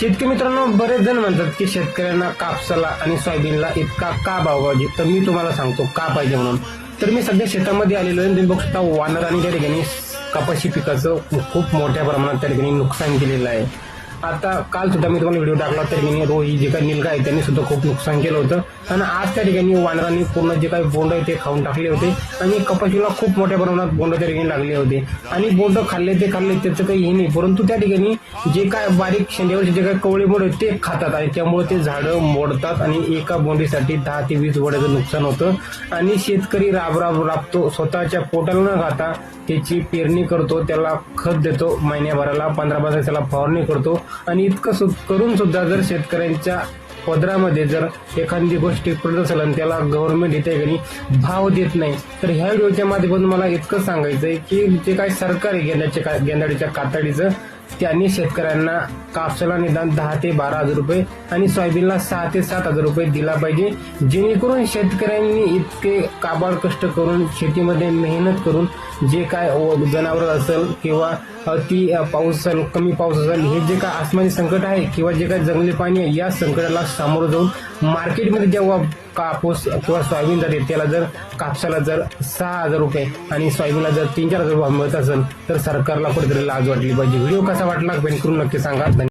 शेतकरी मित्रांनो बरेच जण म्हणतात की शेतकऱ्यांना कापसाला आणि सोयाबीनला इतका का भाव पाहिजे? तर मी तुम्हाला सांगतो का पाहिजे म्हणून. तर मी सध्या शेतामध्ये आलेलो आहे. तुम्ही बघू शकता वानर आणि त्या ठिकाणी कपाशी पिकाचं खूप मोठ्या प्रमाणात त्या ठिकाणी नुकसान केलेलं आहे. आता काल सुद्धा मी तुम्हाला व्हिडिओ टाकला त्या ठिकाणी रोही जे काही निलका आहे त्यांनी सुद्धा खूप नुकसान केलं होतं. आणि आज त्या ठिकाणी वानरांनी पूर्ण जे काही बोंड आहे ते खाऊन टाकले होते. आणि कपाशीला खूप मोठ्या प्रमाणात बोंड त्या ठिकाणी लागले होते. आणि बोंड खाल्ले ते खाल्ले त्याचं काही हे नाही परंतु त्या ठिकाणी जे काय बारीक शेंड्यावरचे जे काही कवळे बोंड आहेत ते खातात आणि त्यामुळे ते झाडं मोडतात आणि एका बोंडीसाठी दहा ते वीस बोंडाचं नुकसान होतं. आणि शेतकरी राब राब राबतो. स्वतःच्या पोटाला न खाता त्याची पेरणी करतो त्याला खत देतो महिन्याभराला पंधरा पंधरा त्याला फवारणी करतो. आणि इतकं सु- करून सुद्धा जर शेतकऱ्यांच्या पदरामध्ये जर एखादी गोष्ट पडत असेल आणि त्याला गव्हर्नमेंट इथे घरी भाव देत नाही तर ह्या व्हिडिओच्या माध्यमातून मला इतकं सांगायचं आहे की जे काय सरकार आहे गेंद्याच्या का- गेंदाडीच्या कातडीचं त्यांनी शेतकऱ्यांना कापसाला निदान दहा ते बारा हजार रुपये आणि सोयाबीनला सहा ते सात हजार रुपये दिला पाहिजे. जेणेकरून शेतकऱ्यांनी इतके काबाड कष्ट करून शेतीमध्ये मेहनत करून जे काय जनावर असेल किंवा अति पाऊस असेल कमी पाऊस असेल हे जे काय आसमानी संकट आहे किंवा जे काय जंगली पाणी आहे या संकटाला सामोरं जाऊन मार्केटमध्ये जेव्हा कापूस किंवा सोयाबीन जाते त्याला जर कापसाला जर सहा हजार रुपये आणि सोयाबीनला जर तीन चार हजार रुपये मिळत असेल तर सरकारला कुठेतरी लाज वाटली पाहिजे. व्हिडिओ कसा वाटला कमेंट करून नक्की सांगा.